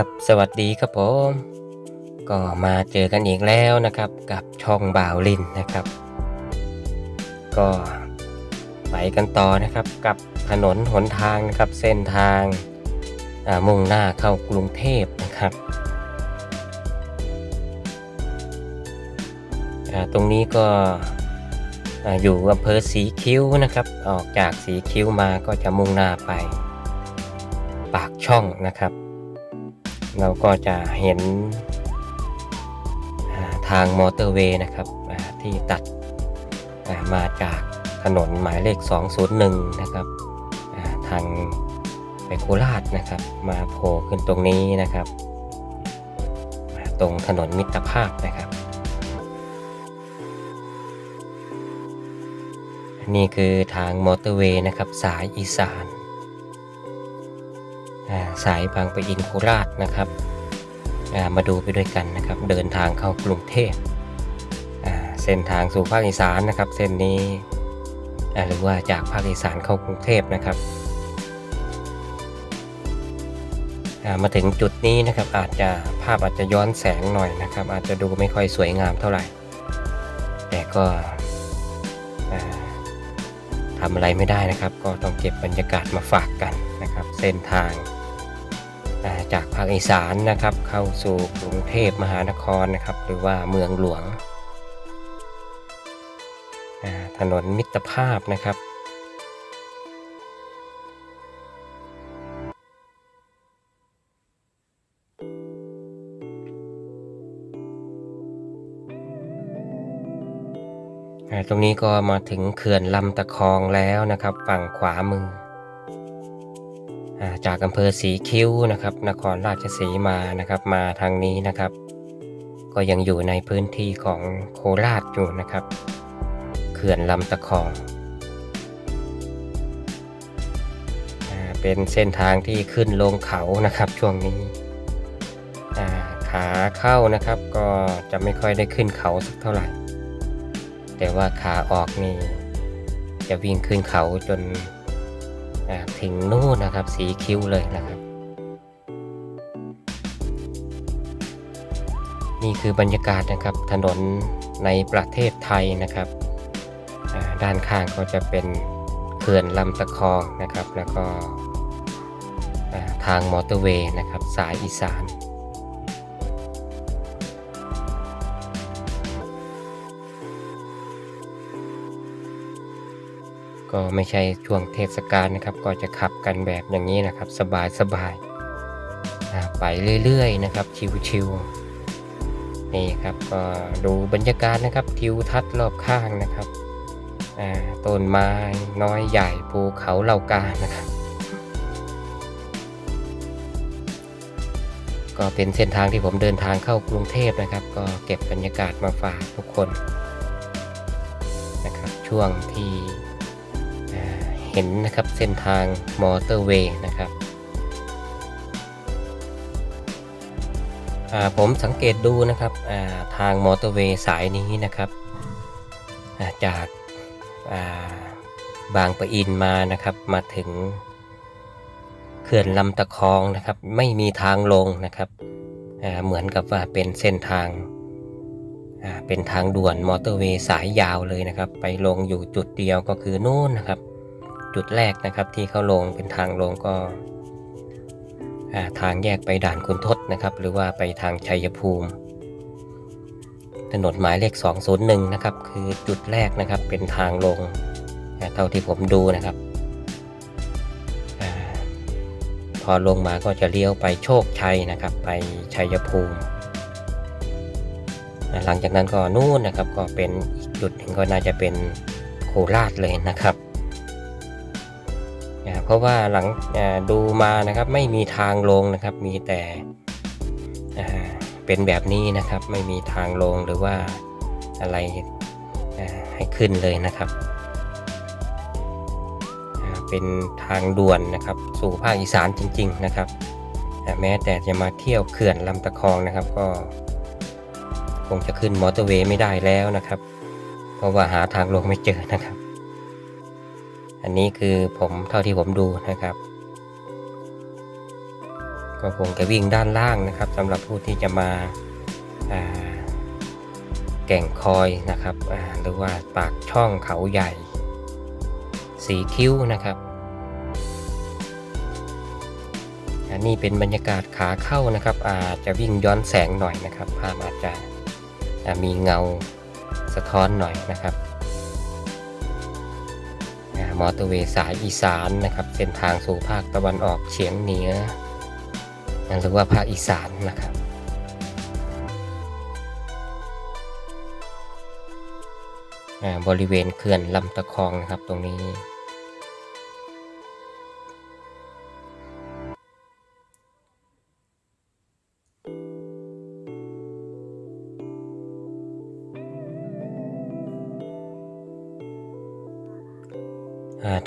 ครับสวัสดีครับผม ก็มาเจอกันอีกแล้วนะครับ กับช่องบ่าวลินนะครับ ก็ไปกันต่อนะครับกับถนนหนทางนะครับเส้นทางมุ่งหน้าเข้ากรุงเทพนะครับตรงนี้ก็ออยู่อำเภอสีคิ้วนะครับ ออกจากสีคิ้วมาก็จะมุ่งหน้าไป ปากช่องนะครับ เราก็จะเห็นทางมอเตอร์เวย์นะครับที่ตัดมาจากถนนหมายเลข 201 นะครับทางไปโคราชนะครับ มาโผล่ขึ้นตรงนี้นะครับ ตรงถนนมิตรภาพนะครับ นี่คือทางมอเตอร์เวย์นะครับ สายอีสาน สายบางปะอินโคราชนะครับมาดูไปด้วยกันนะครับ เดินทางเข้ากรุงเทพเส้นทางสู่ภาคอีสานนะครับ เส้นนี้หรือว่าจากภาคอีสานเข้ากรุงเทพนะครับมาถึงจุดนี้นะครับอาจจะภาพอาจจะย้อนแสงหน่อยนะครับ อาจจะดูไม่ค่อยสวยงามเท่าไหร่ แต่ก็ทำอะไรไม่ได้นะครับ ก็ต้องเก็บบรรยากาศมาฝากกันนะครับ เส้นทาง จากภาคอีสานนะครับ เข้าสู่กรุงเทพมหานครนะครับ หรือว่าเมืองหลวง ถนนมิตรภาพนะครับตรงนี้ก็มาถึงเขื่อนลำตะคองแล้วนะครับ ฝั่งขวามือ จากอำเภอสีคิ้วนะครับ นครราชสีมานะครับ มาทางนี้นะครับ ก็ยังอยู่ในพื้นที่ของโคราชอยู่นะครับ เขื่อนลำตะคองเป็นเส้นทางที่ขึ้นลงเขานะครับช่วงนี้ขาเข้านะครับก็จะไม่ค่อยได้ขึ้นเขาสักเท่าไหร่ แต่ว่าขาออกนี่จะวิ่งขึ้นเขาจน ถึงนู่นนะครับสีคิ้วเลยนะครับ นี่คือบรรยากาศนะครับถนนในประเทศไทยนะครับด้านข้างก็จะเป็นเขื่อนลำตะคองนะครับ แล้วก็ทางมอเตอร์เวย์นะครับ สายอีสาน ก็ไม่ใช่ช่วงเทศกาลนะครับ ก็จะขับกันแบบอย่างนี้นะครับ สบายสบายไปเรื่อยๆนะครับ ชิวๆนี่ครับก็ดูบรรยากาศนะครับทิวทัศน์รอบข้างนะครับต้นไม้น้อยใหญ่ภูเขาเหล่ากานะครับ ก็เป็นเส้นทางที่ผมเดินทางเข้ากรุงเทพนะครับ ก็เก็บบรรยากาศมาฝากทุกคนนะครับ ช่วงที่ เห็นนะครับเส้นทางมอเตอร์เวย์นะครับผมสังเกตดูนะครับาทางมอเตอร์เวย์สายนี้นะครับาจากาบางปะอินมานะครับมาถึงเขื่อนลำตะคองนะครับไม่มีทางลงนะครับเหมือนกับว่าเป็นเส้นทางาเป็นทางด่วนมอเตอร์เวย์สายยาวเลยนะครับ ไปลงอยู่จุดเดียวก็คือนู่นนะครับ จุดแรกนะครับที่เข้าลงเป็นทางลงก็ทางแยกไปด่านคุณทศนะครับ หรือว่าไปทางชัยภูมิ ถนนหมายเลข 201 นะครับ คือจุดแรกนะครับเป็นทางลงเท่าที่ผมดูนะครับอพอลงมาก็จะเลี้ยวไปโชคชัยนะครับ ไปชัยภูมิ หลังจากนั้นก็นู่นนะครับก็เป็นอีกจุดหนึ่งก็น่าจะเป็นโคราชเลยนะครับ เพราะว่าหลังดูมานะครับไม่มีทางลงนะครับ มีแต่เป็นแบบนี้นะครับ ไม่มีทางลงหรือว่าอะไรให้ขึ้นเลยนะครับ เป็นทางด่วนนะครับ สู่ภาคอีสานจริง ๆนะครับ แม้แต่จะมาเที่ยวเขื่อนลำตะคองนะครับก็คงจะขึ้นมอเตอร์เวย์ไม่ได้แล้วนะครับ เพราะว่าหาทางลงไม่เจอนะครับ อันนี้คือผมเท่าที่ผมดูนะครับ ก็คงจะวิ่งด้านล่างนะครับสำหรับผู้ที่จะมาาแก่งคอยนะครับหรือว่าปากช่องเขาใหญ่สีคิ้วนะครับอันนี้เป็นบรรยากาศขาเข้านะครับ อาจจะวิ่งย้อนแสงหน่อยนะครับ ภาพอาจจะมีเงาสะท้อนหน่อยนะครับ มอเตอร์เวย์สายอีสานนะครับเส้นทางสู่ภาคตะวันออกเฉียงเหนือหรือว่าภาคอีสานนะครับบริเวณเขื่อนลำตะคองนะครับตรงนี้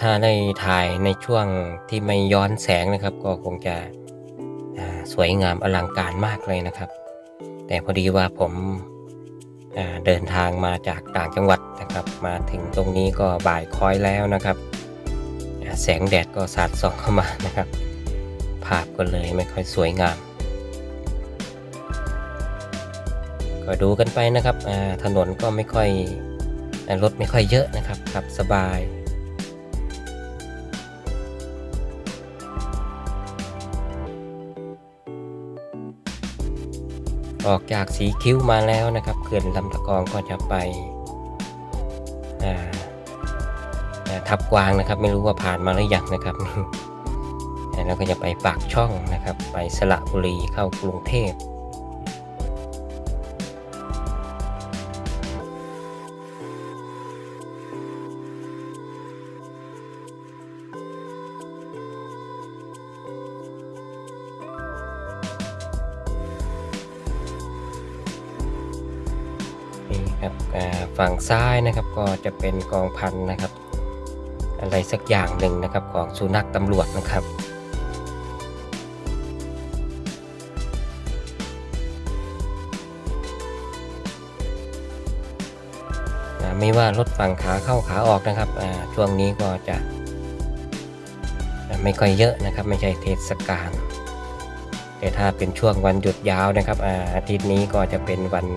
ถ้าได้ถ่ายในช่วงที่ไม่ย้อนแสงนะครับ ก็คงจะสวยงามอลังการมากเลยนะครับ แต่พอดีว่าผมเดินทางมาจากต่างจังหวัดนะครับ มาถึงตรงนี้ก็บ่ายคอยแล้วนะครับ แสงแดดก็สาดส่องเข้ามานะครับ ภาพก็เลยไม่ค่อยสวยงาม ก็ดูกันไปนะครับถนนก็ไม่ค่อยรถไม่ค่อยเยอะนะครับขับสบาย ออกจากสีคิ้วมาแล้วนะครับเขื่อนลำตะกองก็จะไปทับกวางนะครับ ไม่รู้ว่าผ่านมาหรือยังนะครับแล้วก็จะไปปากช่องนะครับ ไปสระบุรีเข้ากรุงเทพ ฝั่งซ้ายนะครับก็จะเป็นกองพันนะครับ อะไรสักอย่างหนึ่งนะครับของสุนัขตำรวจนะครับไม่ว่ารถฝั่งขาเข้าขาออกนะครับช่วงนี้ก็จะ ไม่ค่อยเยอะนะครับ ไม่ใช่เทศกาลแต่ถ้าเป็นช่วงวันหยุดยาวนะครับอาทิตย์นี้ก็จะเป็นวัน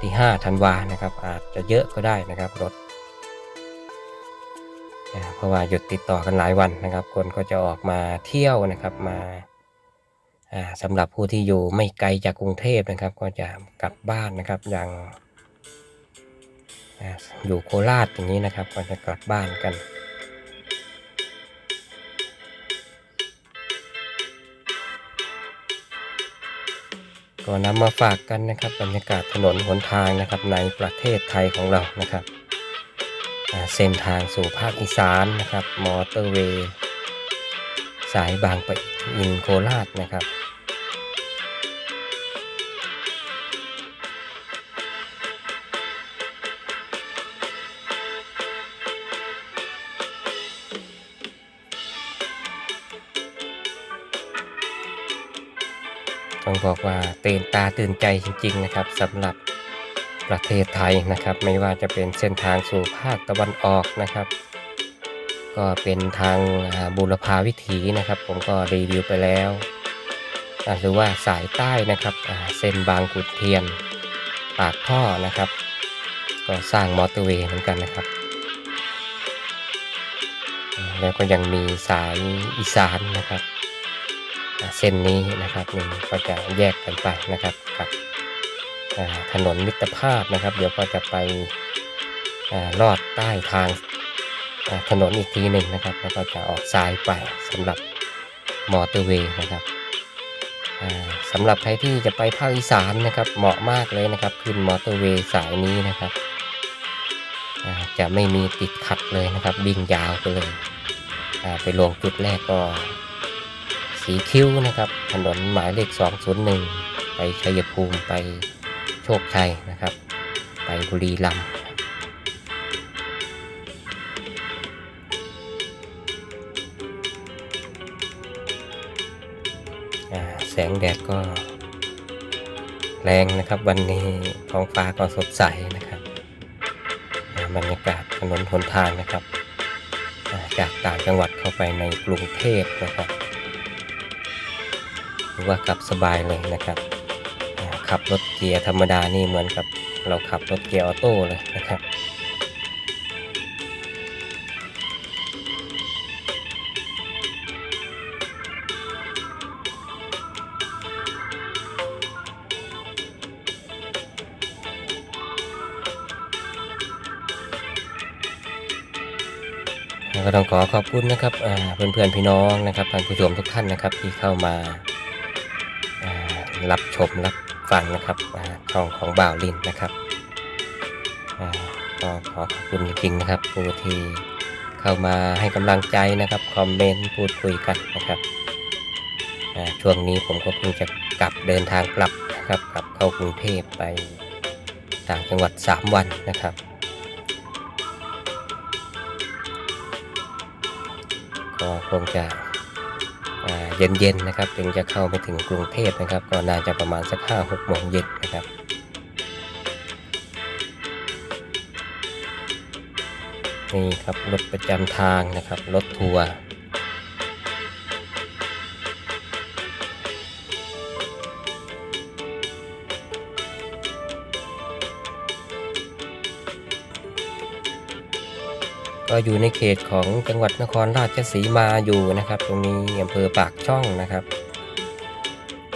ที่5ธันวานะครับ อาจจะเยอะก็ได้นะครับรถเพราะว่าหยุดติดต่อกันหลายวันนะครับ คนก็จะออกมาเที่ยวนะครับมาสำหรับผู้ที่อยู่ไม่ไกลจากกรุงเทพนะครับ ก็จะกลับบ้านนะครับอย่างอยู่โคราชอย่างนี้นะครับ ก็จะกลับบ้านกัน ก็นำมาฝากกันนะครับบรรยากาศถนนหนทางนะครับในประเทศไทยของเรานะครับเส้นทางสู่ภาคอีสานนะครับมอเตอร์เวย์สายบางปะอินโคราชนะครับ ต้องบอกว่าตื่นตาตื่นใจจริงๆนะครับสำหรับประเทศไทยนะครับ ไม่ว่าจะเป็นเส้นทางสู่ภาคตะวันออกนะครับ ก็เป็นทางบุรพาวิถีนะครับ ผมก็รีวิวไปแล้วอาหรือว่าสายใต้นะครับเส้นบางขุนเทียน ปากท่อนะครับ ก็สร้างมอเตอร์เวย์เหมือนกันนะครับ แล้วก็ยังมีสายอีสานนะครับ เส้นนี้นะครับนี่ก็จะแยกกันไปนะครับกับถนนมิตรภาพนะครับ เดี๋ยวก็จะไปลอดใต้ทางถนนอีกทีหนึ่งนะครับ แล้วก็จะออกซ้ายไปสำหรับมอเตอร์เวย์นะครับสำหรับใครที่จะไปภาคอีสานนะครับเหมาะมากเลยนะครับ ขึ้นมอเตอร์เวย์สายนี้นะครับจะไม่มีติดขัดเลยนะครับวิ่งยาวไปเลยไปลงจุดแรกก็ สีคิ้วนะครับ ถนนหมายเลข 201 ไปชัยภูมิไปโชคชัยนะครับ ไปบุรีรัมย์แสงแดดก็แรงนะครับวันนี้ท้องฟ้าก็สดใสนะครับบรรยากาศถนนหนทางนะครับ จากต่างจังหวัดเข้าไปในกรุงเทพนะครับ ถือว่าขับสบายเลยนะครับขับรถเกียร์ธรรมดานี่เหมือนกับเราขับรถเกียร์ออโต้เลยนะครับก็ต้องขอขอบคุณนะครับอ่าเพื่อนๆพี่น้องนะครับท่านผู้ชมทุกท่านนะครับที่เข้ามา รับชมรับฟังนะครับช่องของบ่าวลินนะครับก็ขอขอบคุณจริงๆนะครับผู้ที่เข้ามาให้กำลังใจนะครับคอมเมนต์พูดคุยกันนะครับช่วงนี้ผมก็เพิ่งจะกลับเดินทางกลับนะครับกลับเข้ากรุงเทพไปต่างจังหวัด 3 วันนะครับ ก็คงจะ เย็นๆนะครับถึงจะเข้าไปถึงกรุงเทพนะครับ ก็น่าจะประมาณสักห้าหกโมงเย็นนะครับนี่ครับรถประจำทางนะครับรถทัวร์ ก็อยู่ในเขตของจังหวัดนครราชสีมาอยู่นะครับ ตรงนี้อำเภอปากช่องนะครับ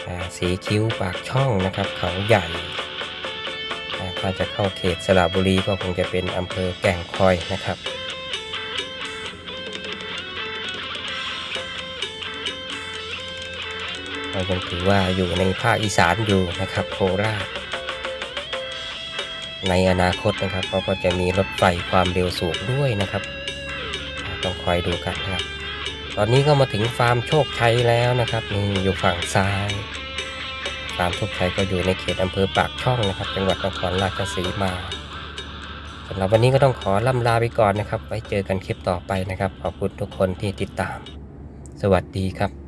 อ่าสีคิ้วปากช่องนะครับ เขาใหญ่ถ้าจะเข้าเขตสระบุรีก็คงจะเป็นอำเภอแก่งคอยนะครับเรายังถือว่าอยู่ในภาคอีสานอยู่นะครับโคราช ในอนาคตนะครับเขาก็จะมีรถไฟความเร็วสูงด้วยนะครับ ต้องคอยดูกันนะครับ ตอนนี้ก็มาถึงฟาร์มโชคชัยแล้วนะครับนี่อยู่ฝั่งซ้ายฟาร์มโชคชัยก็อยู่ในเขตอำเภอปากช่องนะครับ จังหวัดนครราชสีมาสำหรับวันนี้ก็ต้องขอล่ำลาไปก่อนนะครับ ไว้เจอกันคลิปต่อไปนะครับ ขอบคุณทุกคนที่ติดตาม สวัสดีครับ